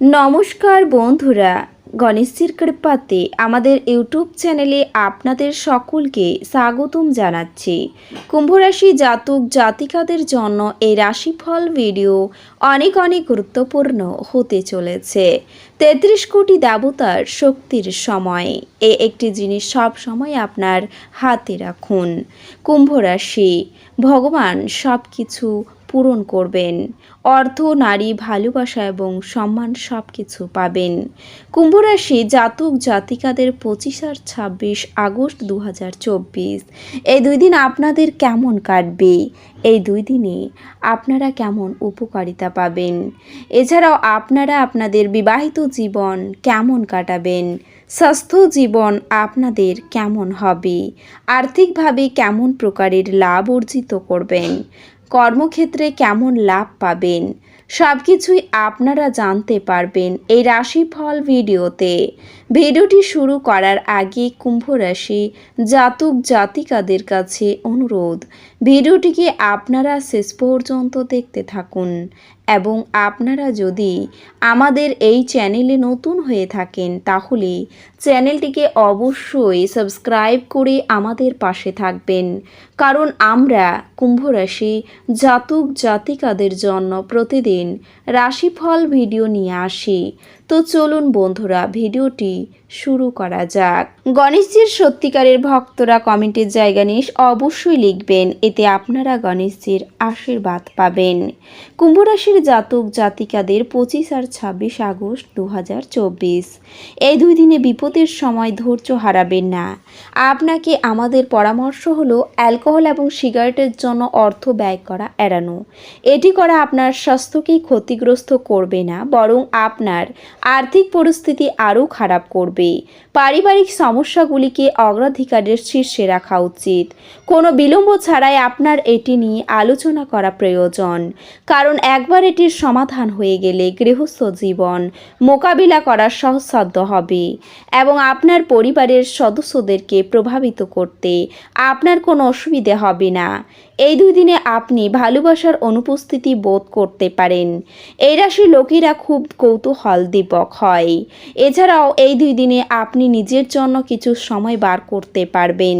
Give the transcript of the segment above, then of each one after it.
নমস্কার বন্ধুরা গণেশজির কৃপাতে আমাদের ইউটিউব চ্যানেলে আপনাদের সকলকে স্বাগতম জানাচ্ছি। কুম্ভরাশি জাতক জাতিকাদের জন্য এই রাশিফল ভিডিও অনেক অনেক গুরুত্বপূর্ণ হতে চলেছে। তেত্রিশ কোটি দেবতার শক্তির সময়, এ একটি জিনিস সব সময় আপনার হাতে রাখুন। কুম্ভরাশি, ভগবান সব কিছু পূরণ করবেন। অর্থ, নারী, ভালোবাসা এবং সম্মান সব কিছু পাবেন কুম্ভরাশি জাতক জাতিকাদের পঁচিশ আর ছাব্বিশ আগস্ট দু হাজার চব্বিশ। এই দুই দিন আপনাদের কেমন কাটবে? এই দুই দিনে আপনারা কেমন উপকারিতা পাবেন? এছাড়াও আপনারা আপনাদের বিবাহিত জীবন কেমন কাটাবেন? স্বাস্থ্য জীবন আপনাদের কেমন হবে? আর্থিকভাবে কেমন প্রকারের লাভ অর্জিত করবেন? কর্মক্ষেত্রে কেমন লাভ পাবেন? সব কিছুই আপনারা জানতে পারবেন এই রাশিফল ভিডিওতে। ভিডিওটি শুরু করার আগে কুম্ভ রাশি জাতক জাতিকাদের কাছে অনুরোধ, ভিডিওটিকে আপনারা শেষ পর্যন্ত দেখতে থাকুন এবং আপনারা যদি আমাদের এই চ্যানেলে নতুন হয়ে থাকেন তাহলে চ্যানেলটিকে অবশ্যই সাবস্ক্রাইব করে আমাদের পাশে থাকবেন। কারণ আমরা কুম্ভ রাশি জাতক জাতিকাদের জন্য প্রতিদিন রাশিফল ভিডিও নিয়ে আসি। তো চলুন বন্ধুরা, ভিডিওটি শুরু করা যাক। গণেশজির সত্যিকারের ভক্তরা কমেন্টের জায়গা নিয়ে অবশ্যই লিখবেন, এতে আপনারা গণেশজির আশীর্বাদ পাবেন। কুম্ভরাশির জাতক জাতিকাদের পঁচিশ আর ছাব্বিশ আগস্ট দু হাজার চব্বিশ। এই দুই দিনে বিপদের সময় ধৈর্য হারাবেন না। আপনাকে আমাদের পরামর্শ হলো অ্যালকোহল এবং সিগারেটের জন্য অর্থ ব্যয় করা এড়ানো। এটি করা আপনার স্বাস্থ্যকেই ক্ষতিগ্রস্ত করবে না, বরং আপনার আর্থিক পরিস্থিতি আরও খারাপ করবে। পারিবারিক সমস্যাগুলিকে অগ্রাধিকারের শীর্ষে রাখা উচিত। কোনো বিলম্ব ছাড়াই আপনার এটি নিয়ে আলোচনা করা প্রয়োজন, কারণ একবার এটির সমাধান হয়ে গেলে গৃহস্থ জীবন মোকাবিলা করা সহজসাধ্য হবে। এবং আপনার পরিবারের সদস্যদেরকে প্রভাবিত করতে আপনার কোনো অসুবিধে হবে না। এই দুই দিনে আপনি ভালোবাসার অনুপস্থিতি বোধ করতে পারেন। এই রাশির লোকেরা খুব কৌতূহল দীপক হয়। এছাড়াও এই দুই দিনে আপনি নিজের জন্য কিছু সময় বার করতে পারবেন।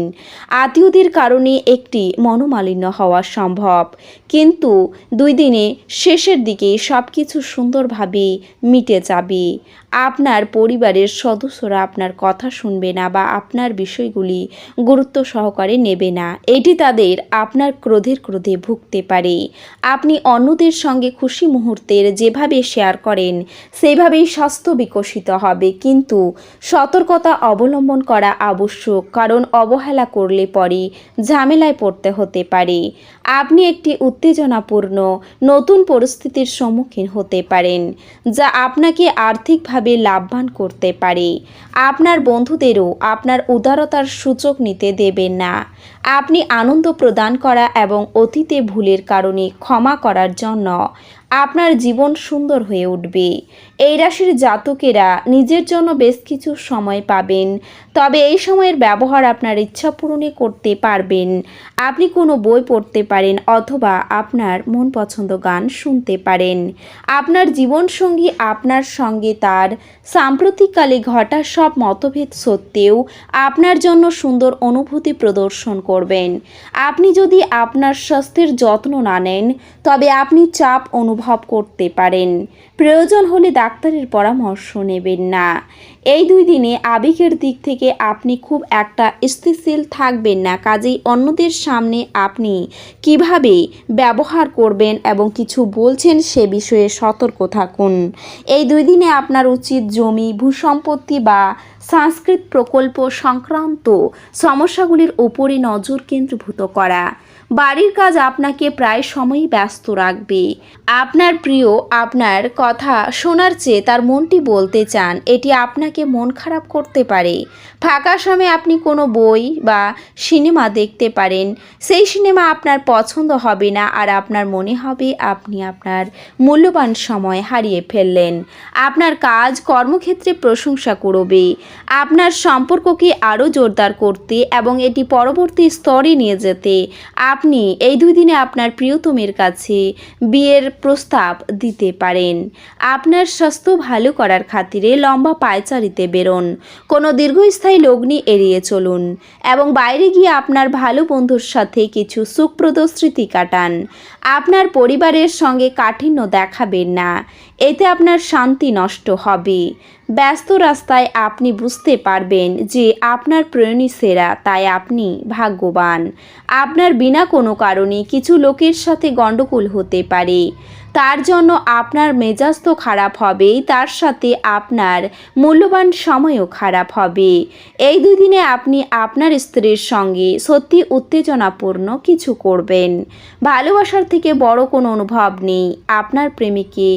আত্মীয়দের কারণে একটি মনোমালিন্য হওয়া সম্ভব। কিন্তু দুই দিনে শেষের দিকে সব কিছু সুন্দরভাবে মিটে যাবে। আপনার পরিবারের সদস্যরা আপনার কথা শুনবে না বা আপনার বিষয়গুলি গুরুত্ব সহকারে নেবে না। এটি তাদের আপনার ক্রোধের ক্রোধে ভুগতে পারে। আপনি অন্যদের সঙ্গে খুশি মুহূর্তের যেভাবে শেয়ার করেন, সেভাবেই স্বাস্থ্য বিকশিত হবে। কিন্তু সতর্কতা অবলম্বন করা আবশ্যক, কারণ অবহেলা করলে পরে ঝামেলায় পড়তে হতে পারে। আপনি একটি উত্তেজনাপূর্ণ, নতুন পরিস্থিতির সম্মুখীন হতে পারেন, যা আপনাকে আর্থিকভাবে লাভবান করতে পারে। আপনার বন্ধুদেরও আপনার উদারতার সূচক নিতে দেবেন না। আপনি আনন্দ প্রদান করা এবং অতীতে ভুলের কারণে ক্ষমা করার জন্য আপনার জীবন সুন্দর হয়ে উঠবে। এই রাশির জাতকেরা নিজের জন্য বেশ কিছু সময় পাবেন। তবে এই সময়ের ব্যবহার আপনার ইচ্ছা পূরণে করতে পারবেন। আপনি কোনো বই পড়তে পারেন অথবা আপনার মন পছন্দ গান শুনতে পারেন। আপনার জীবনসঙ্গী আপনার সঙ্গে তার সাম্প্রতিককালে ঘটা সব মতভেদ সত্ত্বেও আপনার জন্য সুন্দর অনুভূতি প্রদর্শন করবেন। আপনি যদি আপনার স্বাস্থ্যের যত্ন না নেন, তবে আপনি চাপ অনুভব করতে পারেন। প্রয়োজন হলে ডাক্তারের পরামর্শ নেবেন না। এই দুই দিনে আবেগের দিক থেকে আপনি খুব একটা স্থিতিশীল থাকবেন না। কাজেই অন্যদের সামনে আপনি কীভাবে ব্যবহার করবেন এবং কিছু বলছেন সে বিষয়ে সতর্ক থাকুন। এই দুই দিনে আপনার উচিত জমি, ভূসম্পত্তি বা সংস্কৃত প্রকল্প সংক্রান্ত সমস্যাগুলির ওপরে নজর কেন্দ্রভূত করা। বাড়ির কাজ আপনাকে প্রায় সময়ই ব্যস্ত রাখবে। আপনার প্রিয় আপনার কথা শোনার চেয়ে তার মনটি বলতে চান, এটি আপনাকে মন খারাপ করতে পারে। ফাঁকা সময়ে আপনি কোনো বই বা সিনেমা দেখতে পারেন, সেই সিনেমা আপনার পছন্দ হবে না আর আপনার মনে হবে আপনি আপনার মূল্যবান সময় হারিয়ে ফেললেন। আপনার কাজ, কর্মক্ষেত্রে প্রশংসা করবে আপনার সম্পর্ককে আরও জোরদার করতে এবং এটি পরবর্তী স্তরে নিয়ে যেতে। আপনি এই দুই দিনে আপনার প্রিয়তমের কাছে বিয়ের প্রস্তাব দিতে পারেন। আপনার স্বাস্থ্য ভালো করার খাতিরে লম্বা পায়চারিতে বেরোন। কোনো দীর্ঘস্থায়ী লগ্নি এড়িয়ে চলুন এবং বাইরে গিয়ে আপনার ভালো বন্ধুর সাথে কিছু সুখপ্রদ স্মৃতি কাটান। আপনার পরিবারের সঙ্গে কাঠিন্য দেখাবেন না। এতে আপনার শান্তি নষ্ট হবে। ব্যস্ত রাস্তায় আপনি বুঝতে পারবেন যে আপনার প্রয়োজনই সেরা, তাই আপনি ভাগ্যবান। আপনার বিনা কোনো কারণে কিছু লোকের সাথে গণ্ডগোল হতে পারে। তার জন্য আপনার মেজাজ তো খারাপ হবেই, তার সাথে আপনার মূল্যবান সময়ও খারাপ হবে। এই দুই দিনে আপনি আপনার স্ত্রীর সঙ্গে সত্যি উত্তেজনাপূর্ণ কিছু করবেন। ভালোবাসার থেকে বড় কোনো অনুভব নেই। আপনার প্রেমিকে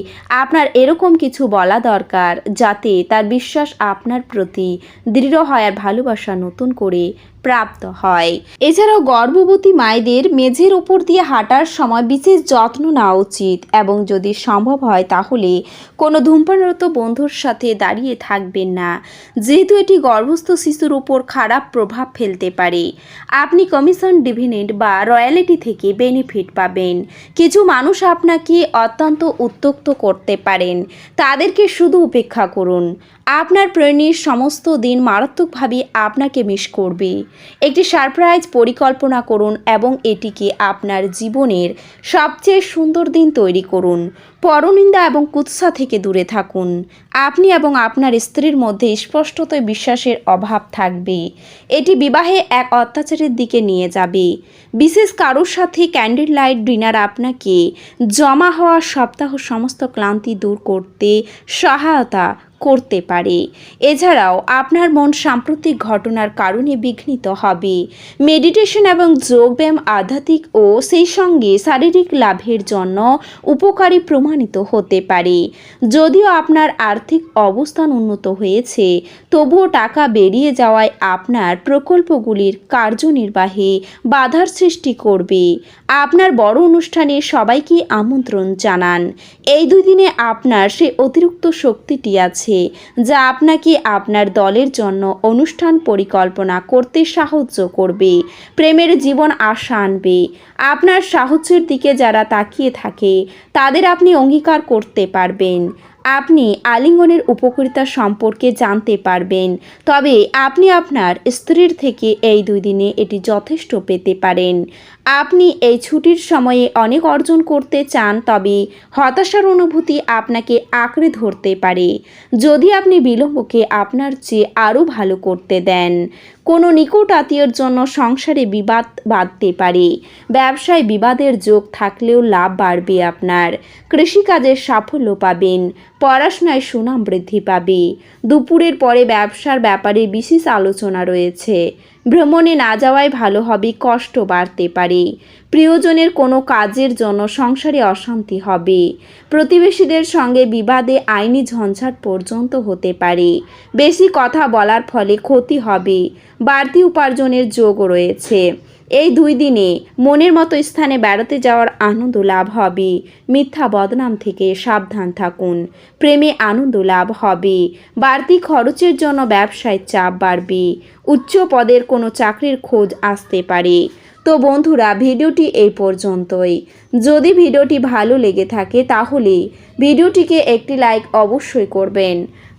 আপনার এরকম কিছু বলা দরকার, যাতে তার বিশ্বাস আপনার প্রতি দৃঢ় হয় আর ভালোবাসা নতুন করে প্রাপ্ত হয়। এছাড়াও গর্ভবতী মায়েদের মেঝের উপর দিয়ে হাঁটার সময় বিশেষ যত্ন নেওয়া উচিত এবং যদি সম্ভব হয় তাহলে কোনো ধূমপানরত বন্ধুর সাথে দাঁড়িয়ে থাকবেন না। যেহেতু এটি গর্ভস্থ শিশুর উপর খারাপ প্রভাব ফেলতে পারে। আপনি কমিশন ডিভিডেন্ড বা রয়্যালিটি থেকে বেনিফিট পাবেন। কিছু মানুষ আপনাকে অত্যন্ত উত্তক্ত করতে পারেন। তাদেরকে শুধু উপেক্ষা করুন। আপনার প্রেরণীর সমস্ত দিন মারাত্মকভাবে আপনাকে মিস করবে। একটি সারপ্রাইজ পরিকল্পনা করুন এবং এটিকে আপনার জীবনের সবচেয়ে সুন্দর দিন তৈরি করুন। পরনিন্দা এবং কুৎসা থেকে দূরে থাকুন। আপনি এবং আপনার স্ত্রীর মধ্যে স্পষ্টতই বিশ্বাসের অভাব থাকবে। এটি বিবাহে এক অত্যাচারের দিকে নিয়ে যাবে। বিশেষ কারোর সাথে ক্যান্ডেল লাইট ডিনার আপনাকে জমা হওয়া সপ্তাহ সমস্ত ক্লান্তি দূর করতে সহায়তা করতে পারে। এছাড়াও আপনার মন সাম্প্রতিক ঘটনার কারণে বিঘ্নিত হবে। মেডিটেশন এবং যোগব্যায়াম আধ্যাত্মিক ও সেই সঙ্গে শারীরিক লাভের জন্য উপকারী প্রমাণিত হতে পারে। যদিও আপনার আর্থিক অবস্থান উন্নত হয়েছে, তবুও টাকা বেরিয়ে যাওয়ায় আপনার প্রকল্পগুলির কার্যনির্বাহে বাধার সৃষ্টি করবে। আপনার বড় অনুষ্ঠানে সবাইকে আমন্ত্রণ জানান। এই দুই দিনে আপনার সে অতিরিক্ত শক্তিটি আছে, যা আপনাকে আপনার দলের জন্য অনুষ্ঠান পরিকল্পনা করতে সাহায্য করবে, প্রেমের জীবন আশা আনবে। আপনার সাহায্যের দিকে যারা তাকিয়ে থাকে, তাদের আপনি অঙ্গীকার করতে পারবেন। আপনি আলিঙ্গনের উপকারিতা সম্পর্কে জানতে পারবেন, তবে আপনি আপনার স্ত্রীর থেকে এই দুই দিনে এটি যথেষ্ট পেতে পারেন। আপনি এই ছুটির সময়ে অনেক অর্জন করতে চান, তবে হতাশার অনুভূতি আপনাকে আঁকড়ে ধরতে পারে। যদি আপনি বিলম্বকে আপনার চেয়ে আরও ভালো করতে দেন, কোনো নিকট আত্মীয়র জন্য সংসারে বিবাদ বাঁধতে পারে। ব্যবসায় বিবাদের যোগ থাকলেও লাভ বাড়বে আপনার। কৃষিকাজের সাফল্য পাবেন, পড়াশোনায় সুনাম বৃদ্ধি পাবে। দুপুরের পরে ব্যবসার ব্যাপারে বিশেষ আলোচনা রয়েছে। ভ্রমণে না যাওয়াই ভালো হবে, কষ্ট বাড়তে পারে। প্রিয়জনের কোনো কাজের জন্য সংসারে অশান্তি হবে। প্রতিবেশীদের সঙ্গে বিবাদে আইনি ঝঞ্ঝাট পর্যন্ত হতে পারে। বেশি কথা বলার ফলে ক্ষতি হবে। বাড়তি উপার্জনের যোগ রয়েছে। এই দুই দিনে মনের মতো স্থানে বেড়াতে যাওয়ার আনন্দ লাভ হবে। মিথ্যা বদনাম থেকে সাবধান থাকুন। প্রেমে আনন্দ লাভ হবে। বাড়তি খরচের জন্য ব্যবসায় চাপ বাড়বে। উচ্চ পদের কোনো চাকরির খোঁজ আসতে পারে। তো বন্ধুরা, ভিডিওটি এই পর্যন্তই। যদি ভিডিওটি ভালো লেগে থাকে তাহলে ভিডিওটিকে একটি লাইক অবশ্যই করবেন।